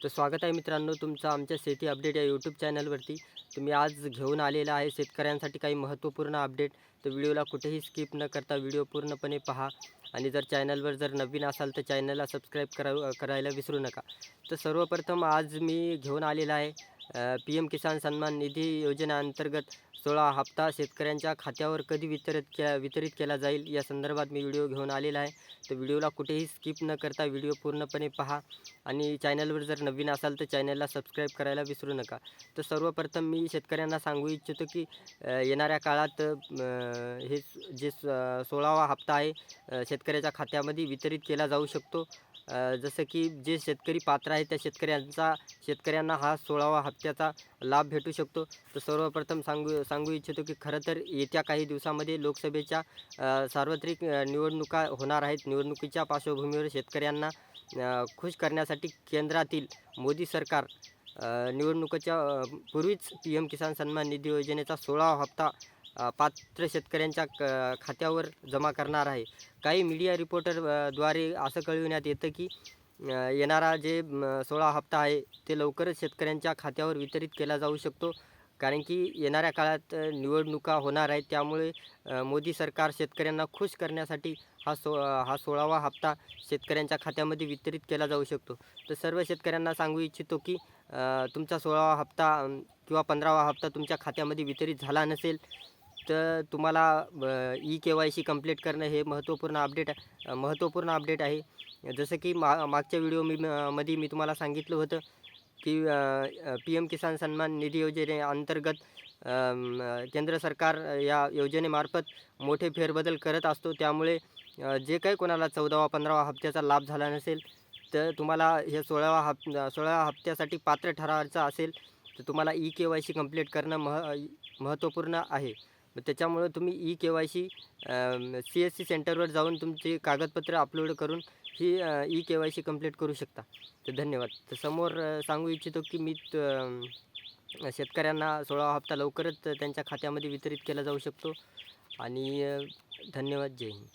तर स्वागत आहे मित्रांनो तुमचं आमच्या शेती अपडेट या यूट्यूब चॅनलवरती. तुम्ही आज घेऊन आलेला आहे शेतकऱ्यांसाठी काही महत्त्वपूर्ण अपडेट. तर व्हिडिओला कुठेही स्किप न करता व्हिडिओ पूर्णपणे पहा. आणि जर चॅनलवर जर नवीन असाल तर चॅनलला सबस्क्राईब करा करायला विसरू नका. तर सर्वप्रथम आज मी घेऊन आलेला आहे पी एम किसान सन्मान निधी योजनेअंतर्गत सोळा हप्ता शेतकऱ्यांच्या खात्यावर कधी वितरित के वितरित केला जाईल? या संदर्भात मी व्हिडिओ घेऊन आलेला आहे. तर व्हिडिओला कुठेही स्किप न करता व्हिडिओ पूर्णपणे पहा आणि चॅनलवर जर नवीन असाल तर चॅनलला सबस्क्राईब करायला विसरू नका. तर सर्वप्रथम मी शेतकऱ्यांना सांगू इच्छितो की येणाऱ्या काळात हे जे स- सोळावा हप्ता आहे शेतकऱ्याच्या खात्यामध्ये वितरित केला जाऊ शकतो. जसं की जे शेतकरी पात्र आहे त्या शेतकऱ्यांचा शेतकऱ्यांना हा सोळावा हप्त्याचा लाभ भेटू शकतो. तर सर्वप्रथम सांगू सांगू इच्छितो की खरं तर येत्या काही दिवसामध्ये लोकसभेच्या सार्वत्रिक निवडणुका होणार आहेत. निवडणुकीच्या पार्श्वभूमीवर शेतकऱ्यांना खुश करण्यासाठी केंद्रातील मोदी सरकार निवडणुकीच्या पूर्वीच पी एम किसान सन्मान निधी योजनेचा सोळावा हप्ता पात्र शेतकऱ्यांच्या क खात्यावर जमा करणार आहे. काही मीडिया रिपोर्टरद्वारे असं कळविण्यात येतं की येणारा जे सोळा हप्ता आहे ते लवकरच शेतकऱ्यांच्या खात्यावर वितरित केला जाऊ शकतो. कारण की येणाऱ्या काळात निवडणुका होणार आहेत. त्यामुळे मोदी सरकार शेतकऱ्यांना खुश करण्यासाठी हा सो हा सोळावा हप्ता शेतकऱ्यांच्या खात्यामध्ये वितरित केला जाऊ शकतो. तर सर्व शेतकऱ्यांना सांगू इच्छितो की तुमचा सोळावा हप्ता किंवा पंधरावा हप्ता तुमच्या खात्यामध्ये वितरित झाला नसेल तर तुम्हाला E K Y C complete करणं हे महत्त्वपूर्ण अपडेट महत्त्वपूर्ण अपडेट आहे. जसं की मा मागच्या व्हिडिओ मी मध्ये मी तुम्हाला सांगितलं होतं की पी एम किसान सन्मान निधी योजनेअंतर्गत केंद्र सरकार या योजनेमार्फत मोठे फेरबदल करत असतो. त्यामुळे जे काही कोणाला चौदावा पंधरावा हप्त्याचा लाभ झाला नसेल तर तुम्हाला हे सोळावा हप सोळाव्या हप्त्यासाठी पात्र ठरावायचं असेल तर तुम्हाला E K Y C complete करणं मह महत्त्वपूर्ण आहे. मग त्याच्यामुळं तुम्ही E K Y C C S C सेंटरवर जाऊन तुमची कागदपत्र अपलोड करून ही E K Y C complete करू शकता. तर धन्यवाद. तर समोर सांगू इच्छितो की मी शेतकऱ्यांना सोळावा हप्ता लवकरच त्यांच्या खात्यामध्ये वितरित केला जाऊ शकतो. आणि धन्यवाद. जय हिंद.